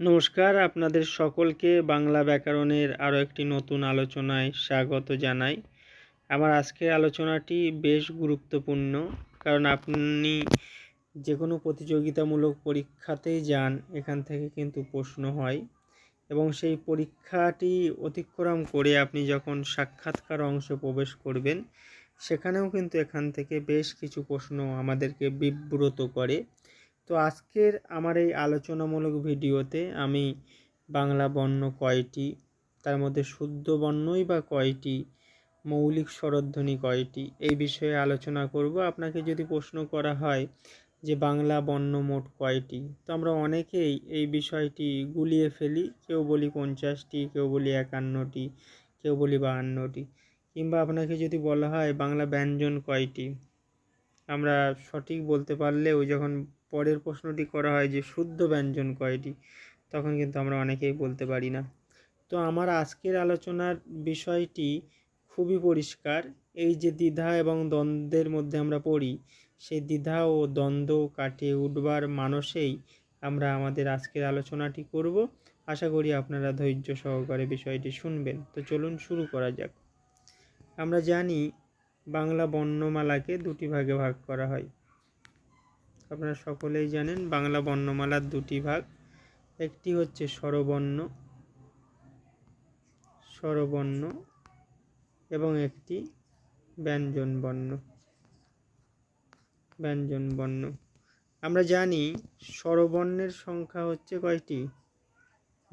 নমস্কার, আপনাদের সকলকে বাংলা ব্যাকরণের আরও একটি নতুন আলোচনায় স্বাগত জানাই। আমার আজকের আলোচনাটি বেশ গুরুত্বপূর্ণ, কারণ আপনি যে কোনো প্রতিযোগিতামূলক পরীক্ষাতেই যান, এখান থেকে কিন্তু প্রশ্ন হয়। এবং সেই পরীক্ষাটি অতিক্রম করে আপনি যখন সাক্ষাৎকার অংশে প্রবেশ করবেন, সেখানেও কিন্তু এখান থেকে বেশ কিছু প্রশ্ন আমাদেরকে বিব্রত করে। তো আজকের আমার এই আলোচনামূলক ভিডিওতে আমি বাংলা বর্ণ কয়টি, তার মধ্যে শুদ্ধ বর্ণই বা কয়টি, মৌলিক স্বরধ্বনি কয়টি, এই বিষয়ে আলোচনা করব। আপনাকে যদি প্রশ্ন করা হয় যে বাংলা বর্ণ মোট কয়টি, তো আমরা অনেকেই এই বিষয়টি গুলিয়ে ফেলি। কেউ বলি পঞ্চাশটি, কেউ বলি একান্নটি, কেউ বলি বাহান্নটি, কিংবা আপনাকে যদি বলা হয় বাংলা ব্যঞ্জন কয়টি, আমরা সঠিক বলতে পারলেও যখন পরের প্রশ্নটি করা হয় যে শুদ্ধ ব্যঞ্জন কয়টি? তখন কিন্তু আমরা অনেকেই বলতে পারি না। তো আমার আজকের আলোচনার বিষয়টি খুবই পরিষ্কার। এই যে দ্বিধা এবং দ্বন্দ্বের মধ্যে আমরা পড়ি, সেই দ্বিধা ও দ্বন্দ্ব কাটিয়ে উঠবার মানসেই আমরা আমাদের আজকের আলোচনাটি করব। আশা করি আপনারা ধৈর্য সহকারে বিষয়টি শুনবেন। তো চলুন শুরু করা যাক। আমরা জানি বাংলা বর্ণমালাকে দুটি ভাগে ভাগ করা হয়। আপনারা সকলেই জানেন বাংলা বর্ণমালার দুটি ভাগ। একটি হচ্ছে স্বরবর্ণ স্বরবর্ণ এবং একটি ব্যঞ্জন বর্ণ ব্যঞ্জন বর্ণ আমরা জানি স্বরবর্ণের সংখ্যা হচ্ছে কয়টি?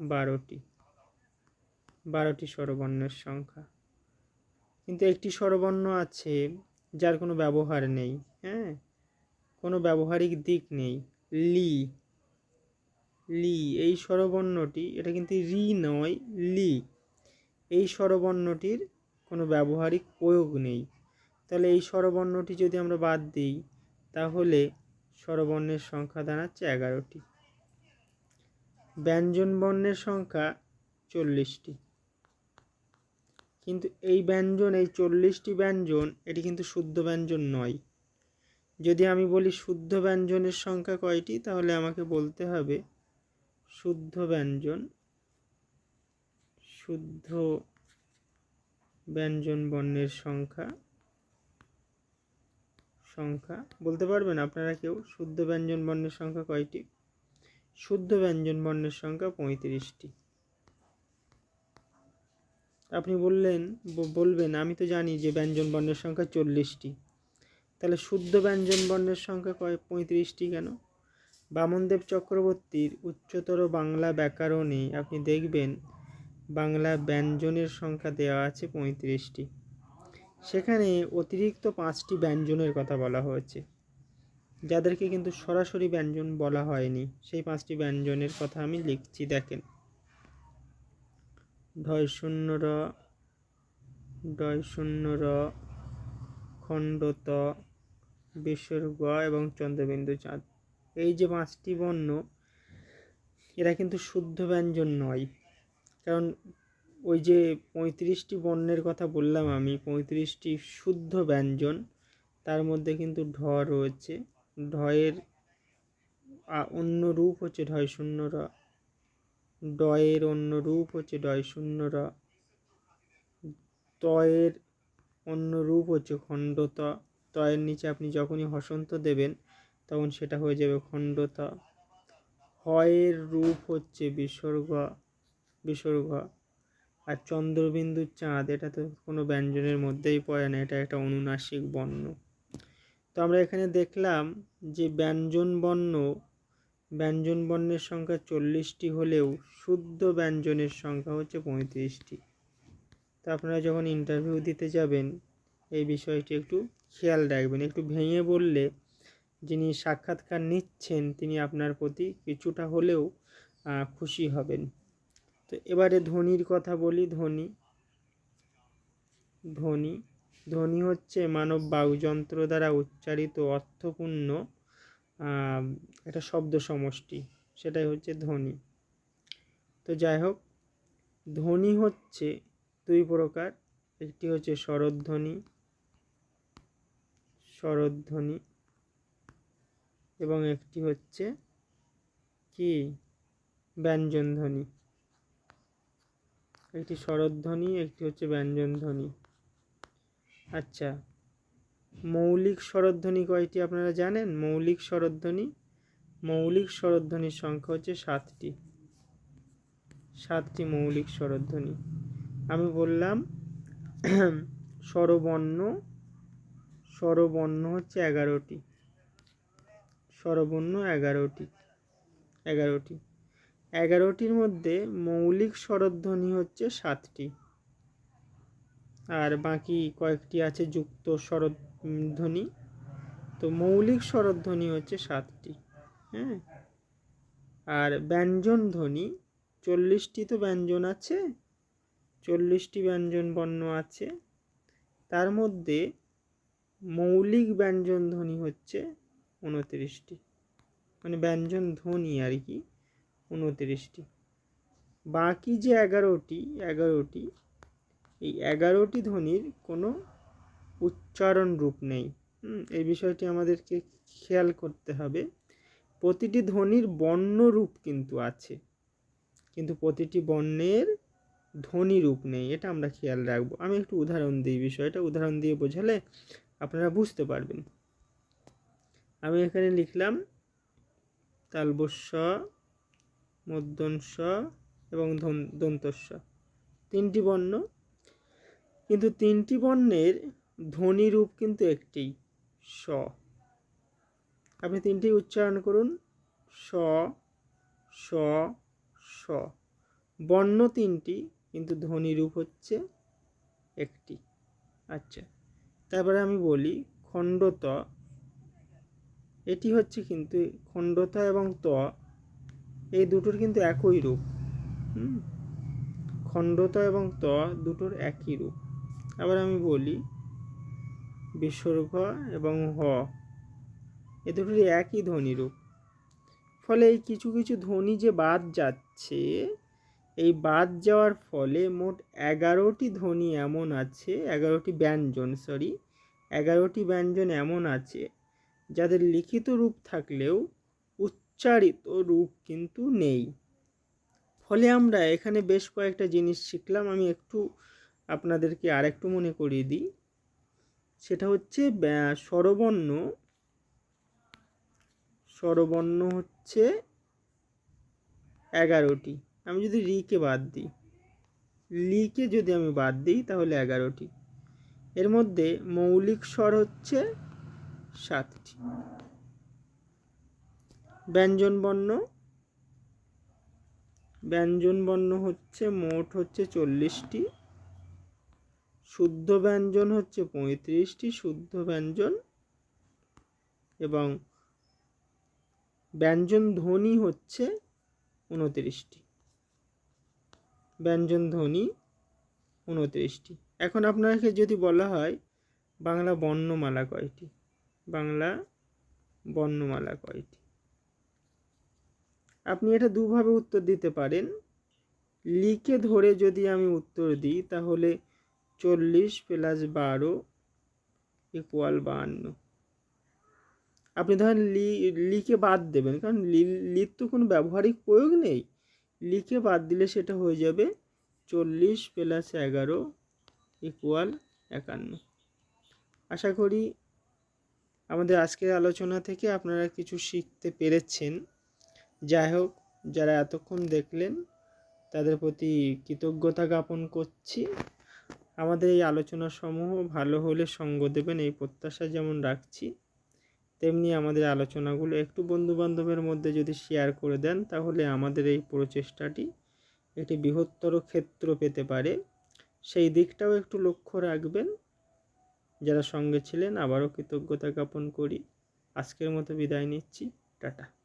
বারোটি। বারোটি স্বরবর্ণের সংখ্যা। কিন্তু একটি স্বরবর্ণ আছে যার কোনো ব্যবহার নেই হ্যাঁ? কোনো ব্যবহারিক দিক নেই। লি। লি, এই স্বরবর্ণটি, এটা কিন্তু রি নয়, লি। এই স্বরবর্ণটির কোনো ব্যবহারিক প্রয়োগ নেই। তাহলে এই স্বরবর্ণটি যদি আমরা বাদ দিই, তাহলে স্বরবর্ণের সংখ্যা দাঁড়াচ্ছে এগারোটি। ব্যঞ্জন বর্ণের সংখ্যা চল্লিশটি। কিন্তু এই ব্যঞ্জন, এই চল্লিশটি ব্যঞ্জন, এটি কিন্তু শুদ্ধ ব্যঞ্জন নয়। যদি আমি বলি শুদ্ধ ব্যঞ্জনের সংখ্যা কয়টি, তাহলে আমাকে বলতে হবে শুদ্ধ ব্যঞ্জন শুদ্ধ ব্যঞ্জন বর্ণের সংখ্যা সংখ্যা, বলতে পারবেন আপনারা কেউ? শুদ্ধ ব্যঞ্জন বর্ণের সংখ্যা কয়টি? শুদ্ধ ব্যঞ্জন বর্ণের সংখ্যা পঁয়ত্রিশটি। আপনি বললেন বলবেন, আমি তো জানি যে ব্যঞ্জন বর্ণের সংখ্যা চল্লিশটি। তাহলে শুদ্ধ ব্যঞ্জন বর্ণের সংখ্যা কয়? পঁয়ত্রিশটি কেন? বামনদেব চক্রবর্তীর উচ্চতর বাংলা ব্যাকরণে আপনি দেখবেন বাংলা ব্যঞ্জনের সংখ্যা দেওয়া আছে পঁয়ত্রিশটি। সেখানে অতিরিক্ত পাঁচটি ব্যঞ্জনের কথা বলা হয়েছে। যাদেরকে কিন্তু সরাসরি ব্যঞ্জন বলা হয়নি, সেই পাঁচটি ব্যঞ্জনের কথা আমি লিখছি, দেখেন। ঢয় শূন্য র ডয় শূন্য র খণ্ডত বিশ্বর্গ এবং চন্দ্রবিন্দু চাঁদ। এই যে পাঁচটি বর্ণ, এরা কিন্তু শুদ্ধ ব্যঞ্জন নয়। কারণ ওই যে পঁয়ত্রিশটি বর্ণের কথা বললাম আমি, পঁয়ত্রিশটি শুদ্ধ ব্যঞ্জন, তার মধ্যে কিন্তু ঢ রয়েছে। ঢয়ের অন্য রূপ হচ্ছে ঢয় শূন্য র। ডয়ের অন্য রূপ হচ্ছে ডয় শূন্য র। তয়ের অন্য রূপ হচ্ছে খণ্ডত। তয়ের নিচে আপনি যখনই হসন্ত দেবেন, তখন সেটা হয়ে যাবে খণ্ডত। হয়ের রূপ হচ্ছে বিসর্গ বিসর্গ। আর চন্দ্রবিন্দু চাঁদ, এটা তো কোনো ব্যঞ্জনের মধ্যেই পড়ে না, এটা একটা অনুনাসিক বর্ণ। তো আমরা এখানে দেখলাম যে ব্যঞ্জন বর্ণ, ব্যঞ্জন বর্ণের সংখ্যা চল্লিশটি হলেও শুদ্ধ ব্যঞ্জনের সংখ্যা হচ্ছে পঁয়ত্রিশটি। তো আপনারা যখন ইন্টারভিউ দিতে যাবেন এই বিষয়টি একটু খেয়াল রাখবেন, একটু ভেঙে বললে যিনি সাক্ষাৎকার নিচ্ছেন তিনি আপনার প্রতি কিছুটা হলেও খুশি হবেন। তো এবারে ধ্বনির কথা বলি ধ্বনি ধ্বনি ধ্বনি হচ্ছে মানব বায়ুযন্ত্র দ্বারা উচ্চারিত অর্থপূর্ণ একটা শব্দ সমষ্টি, সেটাই হচ্ছে ধ্বনি তো যাই হোক ধ্বনি হচ্ছে দুই প্রকার, একটি হচ্ছে স্বরধ্বনি স্বরধ্বনি এবং একটি হচ্ছে কি? ব্যঞ্জনধ্বনি। একটি স্বরধ্বনি একটি হচ্ছে ব্যঞ্জনধ্বনি। আচ্ছা মৌলিক স্বরধ্বনি কয়টি আপনারা জানেন? মৌলিক স্বরধ্বনি মৌলিক স্বরধ্বনির সংখ্যা হচ্ছে সাতটি। সাতটি মৌলিক স্বরধ্বনি আমি বললাম স্বরবর্ণ স্বরবর্ণ হচ্ছে এগারোটি। স্বরবর্ণ এগারোটি এগারোটি। এগারোটির মধ্যে মৌলিক স্বরধ্বনি হচ্ছে সাতটি। আর বাকি কয়েকটি আছে যুক্ত স্বরধ্বনি। তো মৌলিক স্বরধ্বনি হচ্ছে সাতটি হ্যাঁ? আর ব্যঞ্জন ধ্বনি, চল্লিশটি তো ব্যঞ্জন আছে, চল্লিশটি ব্যঞ্জন বর্ণ আছে। তার মধ্যে মৌলিক ব্যঞ্জন ধ্বনি হচ্ছে উনত্রিশটি মানে ব্যঞ্জন ধ্বনি আর কি উনত্রিশটি বাকি যে এগারোটি এগারোটি, এই এগারোটি ধ্বনির কোনো উচ্চারণ রূপ নেই। এই বিষয়টি আমাদেরকে খেয়াল করতে হবে। প্রতিটি ধ্বনির বর্ণ রূপ কিন্তু আছে, কিন্তু প্রতিটি বর্ণের ধ্বনি রূপ নেই, এটা আমরা খেয়াল রাখব। আমি একটু উদাহরণ দিই বিষয়টা। উদাহরণ দিয়ে বোঝালে আপনারা বুঝতে পারবেন। আমি এখানে লিখলাম তালবস্য মধ্যস্ব এবং দন্তস্ব তিনটি বর্ণ। কিন্তু তিনটি বর্ণের ধ্বনি রূপ কিন্তু একটি, স। আপনি তিনটি উচ্চারণ করুন। স স স। বর্ণ তিনটি, কিন্তু ধ্বনি রূপ হচ্ছে একটি। আচ্ছা। তারপরে আমি বলি খণ্ডত। এটি হচ্ছে কিন্তু খণ্ডত এবং ত। এই দুটোর কিন্তু একই রূপ। হুম? খণ্ডত এবং ত দুটোর একই রূপ। আবার আমি বলি বিসর্গ এবং হ। এ দুটোরই একই ধ্বনি রূপ। ফলে এই কিছু কিছু ধ্বনি যে বাদ যাচ্ছে এই বাদ যাওয়ার ফলে মোট এগারোটি ধ্বনি এমন আছে, এগারোটি ব্যঞ্জন সরি এগারোটি ব্যঞ্জন এমন আছে, যাদের লিখিত রূপ থাকলেও উচ্চারিত রূপ কিন্তু নেই। ফলে আমরা এখানে বেশ কয়েকটা জিনিস শিখলাম, আমি একটু আপনাদেরকে আরেকটু মনে করিয়ে দিই। সেটা হচ্ছে স্বরবর্ণ স্বরবর্ণ হচ্ছে এগারোটি। আমি যদি রিকে বাদ দিই, লিকে যদি আমি বাদ দিই, তাহলে এগারোটি। এর মধ্যে মৌলিক স্বর হচ্ছে সাতটি। ব্যঞ্জনবর্ণ ব্যঞ্জনবর্ণ হচ্ছে, মোট হচ্ছে চল্লিশটি। শুদ্ধ ব্যঞ্জন হচ্ছে পঁয়ত্রিশটি। শুদ্ধ ব্যঞ্জন এবং ব্যঞ্জন ধ্বনি হচ্ছে উনত্রিশটি। ব্যঞ্জন ধ্বনি উনত্রিশটি। এখন আপনাকে যদি বলা হয় বাংলা বর্ণমালা কয়টি? বাংলা বর্ণমালা কয়টি? আপনি এটা দুভাবে উত্তর দিতে পারেন। লিখে ধরে যদি আমি উত্তর দিই, তাহলে চল্লিশ প্লাস বারো ইকুয়াল বাহান্ন। আপনি ধরেন লি, লিখে বাদ দেবেন, কারণ লি- লির তো কোনো ব্যবহারিক প্রয়োগ নেই। লিখে বাদ দিলে সেটা হয়ে যাবে চল্লিশ প্লাস এগারো ইকুয়াল একান্ন। আশা করি আমাদের আজকের আলোচনা থেকে আপনারা কিছু শিখতে পেরেছেন। যাই হোক, যারা এতক্ষণ দেখলেন, তাদের প্রতি কৃতজ্ঞতা জ্ঞাপন করছি। আমাদের এই আলোচনা সমূহ ভালো হলে সঙ্গ দেবেন, এই প্রত্যাশা যেমন রাখছি। তেমনি আমাদের আলোচনাগুলো একটু বন্ধুবান্ধবের মধ্যে যদি শেয়ার করে দেন, তাহলে আমাদের এই প্রচেষ্টাটি একটি বৃহত্তর ক্ষেত্র পেতে পারে। সেই দিকটাও একটু লক্ষ্য রাখবেন। যারা সঙ্গে ছিলেন, আবারও কৃতজ্ঞতা জ্ঞাপন করি। আজকের মতো বিদায় নিচ্ছি। টাটা।